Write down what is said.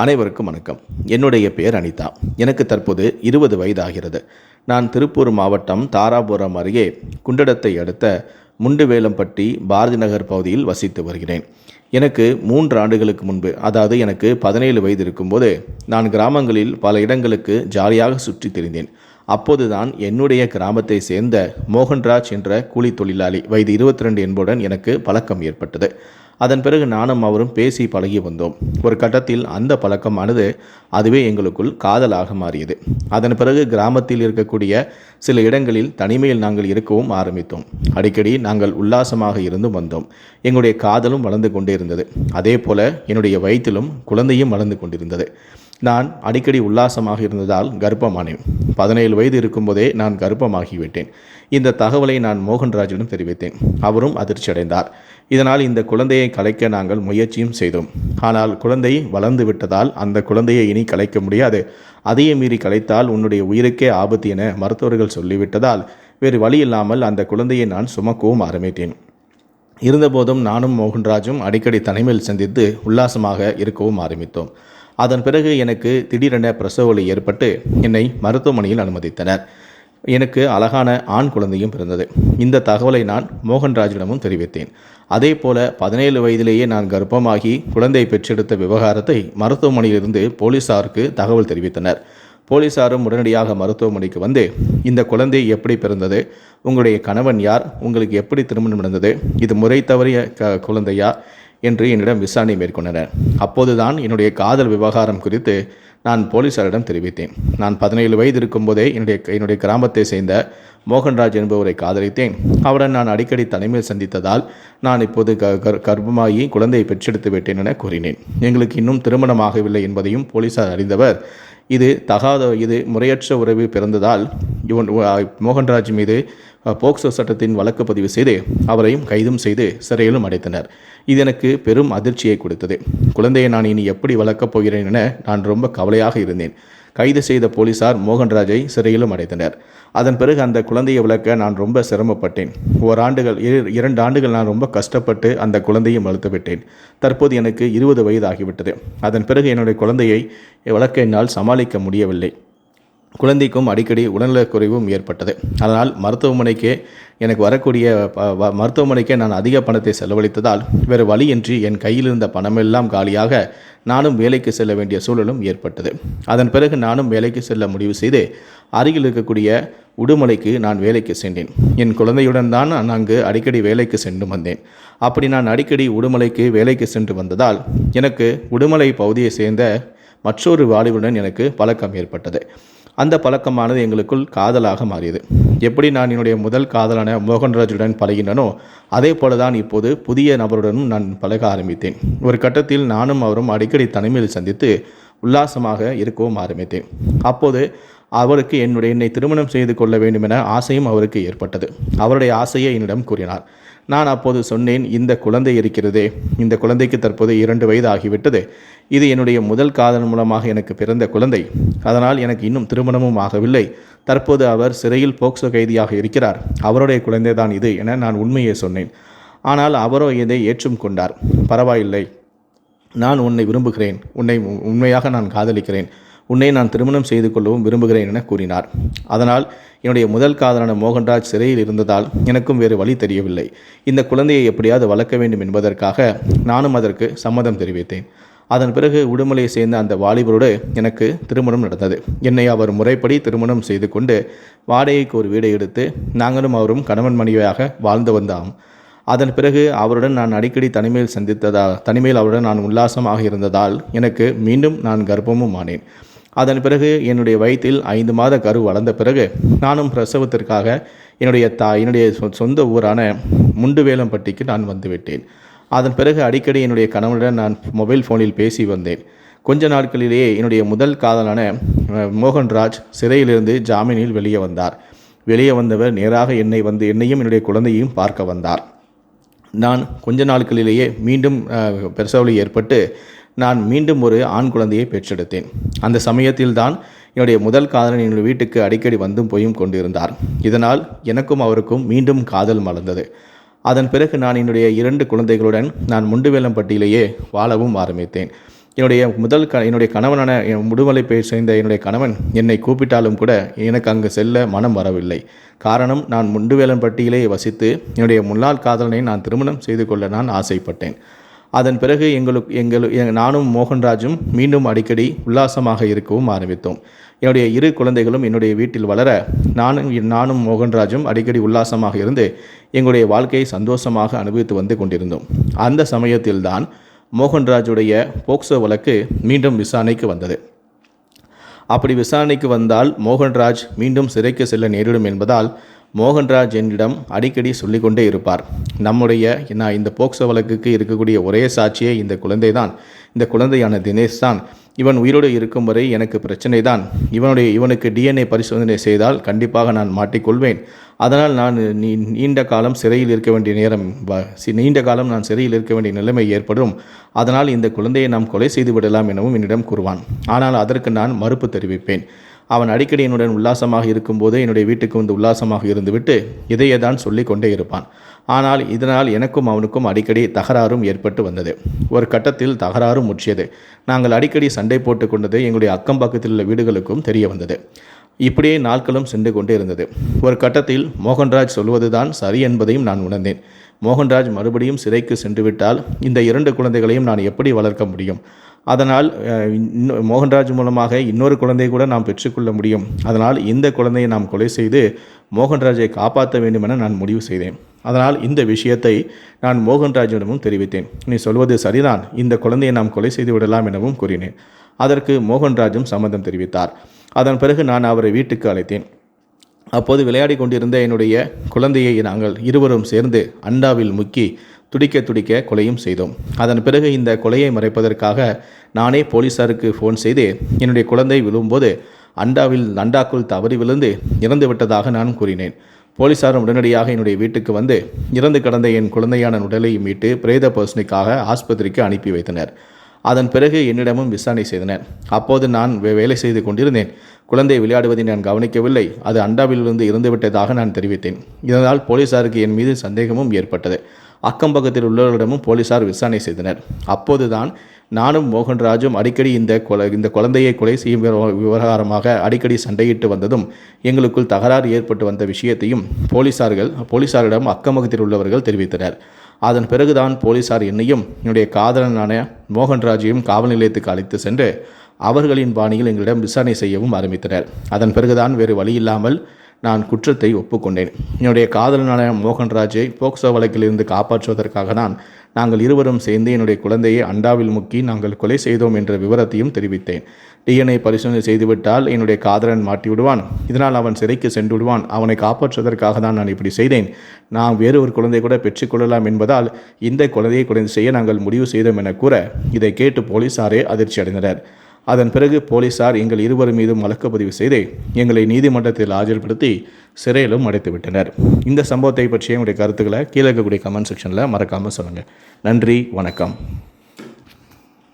அனைவருக்கும் வணக்கம். என்னுடைய பெயர் அனிதா. எனக்கு தற்போது இருபது வயதாகிறது. நான் திருப்பூர் மாவட்டம் தாராபுரம் அருகே குண்டடத்தை அடுத்த முண்டுவேலம்பட்டி பாரதி நகர் பகுதியில் வசித்து வருகிறேன். எனக்கு மூன்று ஆண்டுகளுக்கு முன்பு அதாவது எனக்கு பதினேழு வயது இருக்கும்போது நான் கிராமங்களில் பல இடங்களுக்கு ஜாலியாக சுற்றி திரிந்தேன். அப்போதுதான் என்னுடைய கிராமத்தை சேர்ந்த மோகன்ராஜ் என்ற கூலி தொழிலாளி வயது இருபத்தி ரெண்டு என்புடன் எனக்கு பழக்கம் ஏற்பட்டது. அதன் பிறகு நானும் அவரும் பேசி பழகி வந்தோம். ஒரு கட்டத்தில் அந்த பழக்கமானது அதுவே எங்களுக்குள் காதலாக மாறியது. அதன் பிறகு கிராமத்தில் இருக்கக்கூடிய சில இடங்களில் தனிமையில் நாங்கள் இருக்கவும் ஆரம்பித்தோம். அடிக்கடி நாங்கள் உல்லாசமாக இருந்து வந்தோம். எங்களுடைய காதலும் வளர்ந்து கொண்டே இருந்தது. அதே போல என்னுடைய வயிற்றிலும் குழந்தையும் வளர்ந்து கொண்டிருந்தது. நான் அடிக்கடி உல்லாசமாக இருந்ததால் கர்ப்பமானேன். பதினேழு வயது இருக்கும்போதே நான் கர்ப்பமாகிவிட்டேன். இந்த தகவலை நான் மோகன்ராஜிடம் தெரிவித்தேன். அவரும் அதிர்ச்சி அடைந்தார் இதனால் இந்த குழந்தையை கலைக்க நாங்கள் முயற்சியும் செய்தோம். ஆனால் குழந்தை வளர்ந்து விட்டதால் அந்த குழந்தையை இனி கலைக்க முடியாது. அதையே மீறி கலைத்தால் உன்னுடைய உயிருக்கே ஆபத்து என மருத்துவர்கள் சொல்லிவிட்டதால் வேறு வழி இல்லாமல் அந்த குழந்தையை நான் சுமக்கவும் ஆரம்பித்தேன். இருந்தபோதும் நானும் மோகன்ராஜும் அடிக்கடி தனிமையில் சந்தித்து உல்லாசமாக இருக்கவும் ஆரம்பித்தோம். அதன் பிறகு எனக்கு திடீரென பிரசவ ஏற்பட்டு என்னை மருத்துவமனையில் அனுமதித்தனர். எனக்கு அழகான ஆண் குழந்தையும் பிறந்தது. இந்த தகவலை நான் மோகன்ராஜிடமும் தெரிவித்தேன். அதே போல பதினேழு வயதிலேயே நான் கர்ப்பமாகி குழந்தை பெற்றெடுத்த விவகாரத்தை மருத்துவமனையிலிருந்து போலீசாருக்கு தகவல் தெரிவித்தனர். போலீசாரும் உடனடியாக மருத்துவமனைக்கு வந்து இந்த குழந்தை எப்படி பிறந்தது? உங்களுடைய கணவன் யார்? உங்களுக்கு எப்படி திருமணம் நடந்தது? இது முறை தவறிய க குழந்தையா? என்று என்னிடம் விசாரணை மேற்கொண்டனர். அப்போதுதான் என்னுடைய காதல் விவகாரம் குறித்து நான் போலீசாரிடம் தெரிவித்தேன். நான் பதினேழு வயது இருக்கும்போதே என்னுடைய என்னுடைய கிராமத்தை சேர்ந்த மோகன்ராஜ் என்பவரை காதலித்தேன். அவருடன் நான் அடிக்கடி தனிமையில் சந்தித்ததால் நான் இப்போது க கர்- கர்ப்பமாகி குழந்தையை பெற்றெடுத்து விட்டேன் என கூறினேன். எங்களுக்கு இன்னும் திருமணமாகவில்லை என்பதையும் போலீசார் அறிந்தவர் இது தகாத இது முறையற்ற உறவு பிறந்ததால் இவன் மோகன்ராஜ் மீது போக்சோ சட்டத்தின் வழக்கு பதிவு செய்து அவரையும் கைதும் செய்து சிறையிலும் அடைத்தனர். இது எனக்கு பெரும் அதிர்ச்சியை கொடுத்தது. குழந்தையை நான் இனி எப்படி வளர்க்கப் போகிறேன் என நான் ரொம்ப கவலையாக இருந்தேன். கைது செய்த போலீசார் மோகன்ராஜை சிறையிலும் அடைத்தனர். அதன் பிறகு அந்த குழந்தையை விளக்க நான் ரொம்ப சிரமப்பட்டேன். ஓராண்டுகள் இரண்டு ஆண்டுகள் நான் ரொம்ப கஷ்டப்பட்டு அந்த குழந்தையும் வளர்த்து விட்டேன். தற்போது எனக்கு இருபது வயது ஆகிவிட்டது. அதன் பிறகு என்னுடைய குழந்தையை வளர்க்க என்னால் சமாளிக்க முடியவில்லை. குழந்தைக்கும் அடிக்கடி உடல்நலக்குறைவும் ஏற்பட்டது. அதனால் மருத்துவமனைக்கே எனக்கு வரக்கூடிய வ- மருத்துவமனைக்கே நான் அதிக பணத்தை செலவழித்ததால் வேறு வழியின்றி என் கையில் இருந்த பணமெல்லாம் காலியாக நானும் வேலைக்கு செல்ல வேண்டிய சூழலும் ஏற்பட்டது. அதன் பிறகு நானும் வேலைக்கு செல்ல முடிவு செய்து அருகில் இருக்கக்கூடிய உடுமலைக்கு நான் வேலைக்கு சென்றேன். என் குழந்தையுடன் தான் நான் அங்கு அடிக்கடி வேலைக்கு சென்று வந்தேன். அப்படி நான் அடிக்கடி உடுமலைக்கு வேலைக்கு சென்று வந்ததால் எனக்கு உடுமலை பகுதியை சேர்ந்த மற்றொரு வாலிபுடன் எனக்கு பழக்கம் ஏற்பட்டது. அந்த பழக்கமானது எங்களுக்குள் காதலாக மாறியது. எப்படி நான் என்னுடைய முதல் காதலான மோகன்ராஜுடன் பழகினனோ அதே போல தான் இப்போது புதிய நபருடனும் நான் பழக ஆரம்பித்தேன். ஒரு கட்டத்தில் நானும் அவரும் அடிக்கடி தனிமையில் சந்தித்து உல்லாசமாக இருக்கவும் ஆரம்பித்தேன். அப்போது அவருக்கு என்னுடைய என்னை திருமணம் செய்து கொள்ள வேண்டும் என ஆசையும் அவருக்கு ஏற்பட்டது. அவருடைய ஆசையை என்னிடம் கூறினார். நான் அப்போது சொன்னேன் இந்த குழந்தை இருக்கிறதே. இந்த குழந்தைக்கு தற்போது இரண்டு வயது ஆகிவிட்டது இது என்னுடைய முதல் காதல் மூலமாக எனக்கு பிறந்த குழந்தை. அதனால் எனக்கு இன்னும் திருமணமும் ஆகவில்லை. தற்போது அவர் சிறையில் போக்சோ கைதியாக இருக்கிறார். அவருடைய குழந்தை தான் இது என நான் உண்மையை சொன்னேன். ஆனால் அவரோ இதை ஏற்றும் கொண்டார். பரவாயில்லை. நான் உன்னை விரும்புகிறேன். உன்னை உ- உண்மையாக நான் காதலிக்கிறேன். உன்னை நான் திருமணம் செய்து கொள்ளவும் விரும்புகிறேன் என கூறினார். அதனால் என்னுடைய முதல் காதலான மோகன்ராஜ் சிறையில் இருந்ததால் எனக்கும் வேறு வழி தெரியவில்லை. இந்த குழந்தையை எப்படியாவது வளர்க்க வேண்டும் என்பதற்காக நானும் அதற்கு சம்மதம் தெரிவித்தேன். அதன் பிறகு உடுமலையை சேர்ந்த அந்த வாலிபரோடு எனக்கு திருமணம் நடந்தது. என்னை அவர் முறைப்படி திருமணம் செய்து கொண்டு வாடகைக்கு ஒரு வீடை எடுத்து நாங்களும் அவரும் கணவன் மனைவியாக வாழ்ந்து வந்தோம். அதன் பிறகு அவருடன் நான் அடிக்கடி தனிமையில் சந்தித்ததால் தனிமையில் அவருடன் நான் உல்லாசமாக இருந்ததால் எனக்கு மீண்டும் நான் கர்ப்பமும் ஆனேன். அதன் பிறகு என்னுடைய வயிற்றில் ஐந்து மாத கரு வளர்ந்த பிறகு நானும் பிரசவத்திற்காக என்னுடைய தா என்னுடைய சொ- சொந்த ஊரான முண்டுவேலம்பட்டிக்கு நான் வந்துவிட்டேன். அதன் பிறகு அடிக்கடி என்னுடைய கணவனுடன் நான் மொபைல் ஃபோனில் பேசி வந்தேன். கொஞ்ச நாட்களிலேயே என்னுடைய முதல் காதலான மோகன்ராஜ் சிறையிலிருந்து ஜாமீனில் வெளியே வந்தார். வெளியே வந்தவர் நேராக என்னை வந்து என்னையும் என்னுடைய குழந்தையையும் பார்க்க வந்தார். நான் கொஞ்ச நாட்களிலேயே மீண்டும் பிரசவலி ஏற்பட்டு நான் மீண்டும் ஒரு ஆண் குழந்தையை பெற்றெடுத்தேன். அந்த சமயத்தில் தான் என்னுடைய முதல் காதலன் என்னுடைய வீட்டுக்கு அடிக்கடி வந்தும் போயும் கொண்டிருந்தார். இதனால் எனக்கும் அவருக்கும் மீண்டும் காதல் மலர்ந்தது. அதன் பிறகு நான் என்னுடைய இரண்டு குழந்தைகளுடன் நான் முண்டுவேலம்பட்டியிலேயே வாழவும் ஆரம்பித்தேன். என்னுடைய முதல் க என்னுடைய கணவனான என் பெயர் சேர்ந்த என்னுடைய கணவன் என்னை கூப்பிட்டாலும் கூட எனக்கு அங்கு செல்ல மனம் வரவில்லை. காரணம் நான் முண்டுவேலம்பட்டியிலேயே வசித்து என்னுடைய முன்னாள் காதலனை நான் திருமணம் செய்து கொள்ள நான் ஆசைப்பட்டேன். அதன் பிறகு எங்களுக்கு எங்கள் நானும் மோகன்ராஜும் மீண்டும் அடிக்கடி உல்லாசமாக இருக்கவும் ஆரம்பித்தோம். என்னுடைய இரு குழந்தைகளும் என்னுடைய வீட்டில் வளர நானும் நானும் மோகன்ராஜும் அடிக்கடி உல்லாசமாக இருந்து எங்களுடைய வாழ்க்கையை சந்தோஷமாக அனுபவித்து வந்து கொண்டிருந்தோம். அந்த சமயத்தில்தான் மோகன்ராஜுடைய போக்சோ வழக்கு மீண்டும் விசாரணைக்கு வந்தது. அப்படி விசாரணைக்கு வந்தால் மோகன்ராஜ் மீண்டும் சிறைக்கு செல்ல நேரிடும் என்பதால் மோகன்ராஜ் என்னிடம் அடிக்கடி சொல்லிக்கொண்டே இருப்பார். நம்முடைய நான் இந்த போக்சோ வழக்குக்கு இருக்கக்கூடிய ஒரே சாட்சியே இந்த குழந்தை தான் இந்த குழந்தையான தினேஷ் தான் இவன் உயிரோடு இருக்கும் வரை எனக்கு பிரச்சனை தான் இவனுடைய இவனுக்கு டிஎன்ஏ பரிசோதனை செய்தால் கண்டிப்பாக நான் மாட்டிக்கொள்வேன். அதனால் நான் நீ நீண்ட காலம் சிறையில் இருக்க வேண்டிய நேரம் நீண்ட காலம் நான் சிறையில் இருக்க வேண்டிய நிலைமை ஏற்படும். அதனால் இந்த குழந்தையை நாம் கொலை செய்து விடலாம் எனவும் என்னிடம் கூறுவான். ஆனால் அதற்கு நான் மறுப்பு தெரிவிப்பேன். அவன் அடிக்கடி என்னுடன் உல்லாசமாக இருக்கும்போது என்னுடைய வீட்டுக்கு வந்து உல்லாசமாக இருந்துவிட்டு இதையே தான் சொல்லிக் கொண்டே இருப்பான். ஆனால் இதனால் எனக்கும் அவனுக்கும் அடிக்கடி தகராறும் ஏற்பட்டு வந்தது. ஒரு கட்டத்தில் தகராறும் முற்றியது. நாங்கள் அடிக்கடி சண்டை போட்டு கொண்டது எங்களுடைய அக்கம் பக்கத்தில் உள்ள வீடுகளுக்கும் தெரிய வந்தது. இப்படியே நாட்களும் சென்று கொண்டே இருந்தது. ஒரு கட்டத்தில் மோகன்ராஜ் சொல்வதுதான் சரி என்பதையும் நான் உணர்ந்தேன். மோகன்ராஜ் மறுபடியும் சிறைக்கு சென்று விட்டால் இந்த இரண்டு குழந்தைகளையும் நான் எப்படி வளர்க்க முடியும்? அதனால் மோகன்ராஜ் மூலமாக இன்னொரு குழந்தையை கூட நாம் பெற்றுக்கொள்ள முடியும். அதனால் இந்த குழந்தையை நாம் கொலை செய்து மோகன்ராஜை காப்பாற்ற வேண்டும் என நான் முடிவு செய்தேன். அதனால் இந்த விஷயத்தை நான் மோகன்ராஜிடமும் தெரிவித்தேன். நீ சொல்வது சரிதான். இந்த குழந்தையை நாம் கொலை செய்து விடலாம் எனவும் கூறினேன். அதற்கு மோகன்ராஜும் சம்மதம் தெரிவித்தார். அதன் பிறகு நான் அவரை வீட்டுக்கு அழைத்தேன். அப்போது விளையாடி கொண்டிருந்த என்னுடைய குழந்தையை நாங்கள் இருவரும் சேர்ந்து அண்டாவில் முக்கி துடிக்க துடிக்க கொலையும் செய்தோம். அதன் பிறகு இந்த கொலையை மறைப்பதற்காக நானே போலீசாருக்கு ஃபோன் செய்து என்னுடைய குழந்தை விழும்போது அண்டாவில் அண்டாக்குள் தவறி விழுந்து இறந்து விட்டதாக நான் கூறினேன். போலீசாரும் உடனடியாக என்னுடைய வீட்டுக்கு வந்து இறந்து கிடந்த என் குழந்தையான உடலை மீட்டு பிரேத பர்சனைக்காக ஆஸ்பத்திரிக்கு அனுப்பி வைத்தனர். அதன் பிறகு என்னிடமும் விசாரணை செய்தனர். அப்போது நான் வே- வேலை செய்து கொண்டிருந்தேன். குழந்தை விளையாடுவதை நான் கவனிக்கவில்லை. அது அண்டாவிலிருந்து இறந்துவிட்டதாக நான் தெரிவித்தேன். இதனால் போலீசாருக்கு என் மீது சந்தேகமும் ஏற்பட்டது. அக்கம் பக்கத்தில் உள்ளவர்களிடமும் போலீசார் விசாரணை செய்தனர். அப்போதுதான் நானும் மோகன்ராஜும் அடிக்கடி இந்த கொலை இந்த குழந்தையை கொலை செய்யும் விவ- விவகாரமாக அடிக்கடி சண்டையிட்டு வந்ததும் எங்களுக்குள் தகராறு ஏற்பட்டு வந்த விஷயத்தையும் போலீசார்கள் போலீசாரிடம் அக்கம் பக்கத்தில் உள்ளவர்கள் தெரிவித்தனர். அதன் பிறகுதான் போலீசார் என்னையும் என்னுடைய காதலனான மோகன்ராஜையும் காவல் நிலையத்துக்கு அழைத்து சென்று அவர்களின் பாணியில் எங்களிடம் விசாரணை செய்யவும் ஆரம்பித்தனர். அதன் பிறகுதான் வேறு வழியில்லாமல் நான் குற்றத்தை ஒப்புக்கொண்டேன். என்னுடைய காதலனான மோகன்ராஜை போக்சோ வழக்கிலிருந்து காப்பாற்றுவதற்காக நான் நாங்கள் இருவரும் சேர்ந்து என்னுடைய குழந்தையை அண்டாவில் முக்கி நாங்கள் கொலை செய்தோம் என்ற விவரத்தையும் தெரிவித்தேன். டிஎன்ஏ பரிசோதனை செய்துவிட்டால் என்னுடைய காதலன் மாட்டி விடுவான் இதனால் அவன் சிறைக்கு சென்று விடுவான் அவனை காப்பாற்றுவதற்காக தான் நான் இப்படி செய்தேன். நான் வேறு ஒரு குழந்தை கூட பெற்றுக்கொள்ளலாம் என்பதால் இந்த குழந்தையை குறைந்து செய்ய நாங்கள் முடிவு செய்தோம் என கூற இதை கேட்டு போலீசாரே அதிர்ச்சி அடைந்தனர் அதன் பிறகு போலீசார் எங்கள் இருவர் மீதும் வழக்கு பதிவு செய்து எங்களை நீதிமன்றத்தில் ஆஜர்படுத்தி சிறையிலும் அடைத்து விட்டனர். இந்த சம்பவத்தை பற்றிய உங்களுடைய கருத்துக்களை கீழே இருக்கக்கூடிய கமெண்ட் செக்ஷனில் மறக்காமல் சொல்லுங்கள் நன்றி வணக்கம்.